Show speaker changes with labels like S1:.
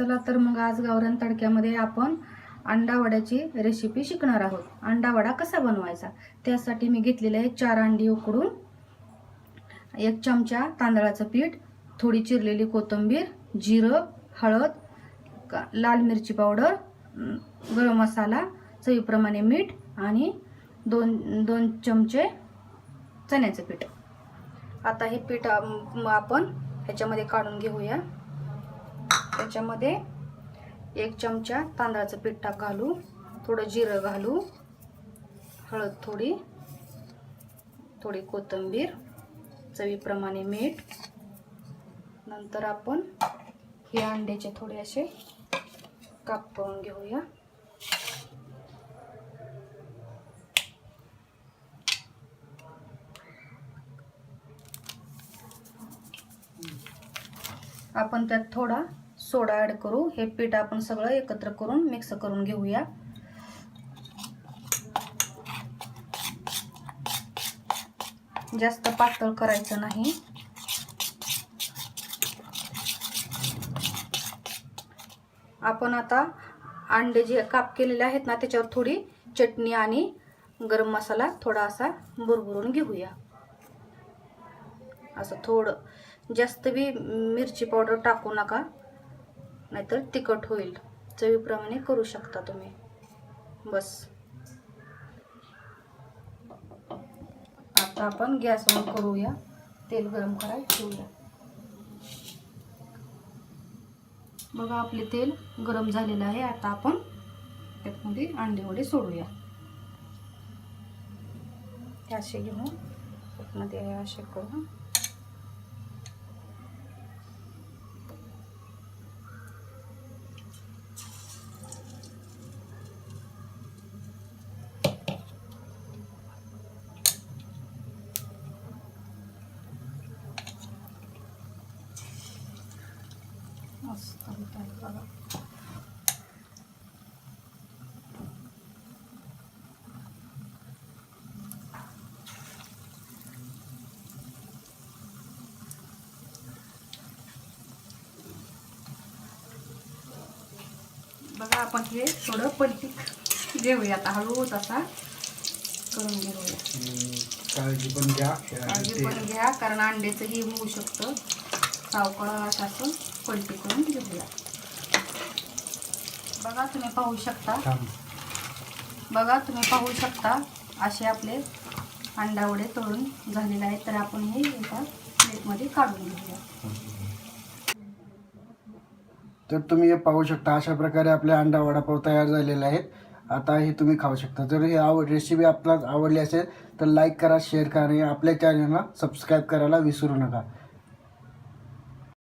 S1: चला तर मग आज गावरान तडक्यामध्ये आपण अंडा वड्याची रेसिपी शिकणार आहोत. अंडा वडा कसा बनवायचा? त्यासाठी मी घेतलेलं आहे चार अंडी उकडून एक चमचा तांदळाचं पीठ थोडी चिरलेली कोथिंबीर जिरं हळद का लाल मिरची पावडर गरम मसाला चवीप्रमाणे मीठ आणि दोन दोन चमचे चण्याचं पीठ. आता हे पीठ आपण ह्याच्यामध्ये काढून घेऊया. त्याच्यामध्ये एक चमचा तांदळाचं पीठ टाक घालू थोडं जिरं घालू हळद थोडी थोडी कोथिंबीर चवीप्रमाणे मीठ. नंतर आपण हे अंड्याचे थोडे असे काप करून घेऊया. आपण त्यात थोडा सोडा ॲड करू. हे पीठ आपण सगळं एकत्र करून मिक्स करून घेऊया. जास्त पातळ करायचं नाही. आपण आता अंडे जे काप केलेले आहेत ना त्याच्यावर थोडी चटणी आणि गरम मसाला थोडा असा बुरबुरून घेऊया. असं थोडं जास्त बी मिरची पावडर टाकू नका. नाहीतर तिखट होईल. चवीप्रमाणे करू शकता तुम्ही. बस. आता आपण गॅस ऑन करूया. तेल गरम करायला ठेवूया. बघा आपले तेल गरम झालेलं आहे. आता आपण त्यातमध्ये अंडे वडे सोडूया. असे घेऊन त्यातमध्ये असे करून मस्त होत आहे बघा बघा आपण हे थोडं पलटी घेऊया आता हळूच असा करून घेऊया
S2: काळजी पण घ्या.
S1: काळजी पण घ्या कारण अंड्याचं हे होऊ शकतं. सावकाळ असं पलटी करून घेऊया. बघा तुम्ही पाहू शकता. बघा तुम्ही पाहू शकता असे आपले अंडा वडे तळून झालेले आहेत. तर आपण हे एका प्लेटमध्ये काढून घेऊया.
S2: तर तुम्ही हे पाहू शकता अशा प्रकारे आपले अंडा वडापाव तयार झालेले आहेत. आता हे तुम्ही खाऊ शकता. जर ही आवड रेसिपी आपल्याला आवडली असेल तर लाईक करा शेअर करा आणि आपल्या चॅनलला सबस्क्राईब करायला विसरू नका.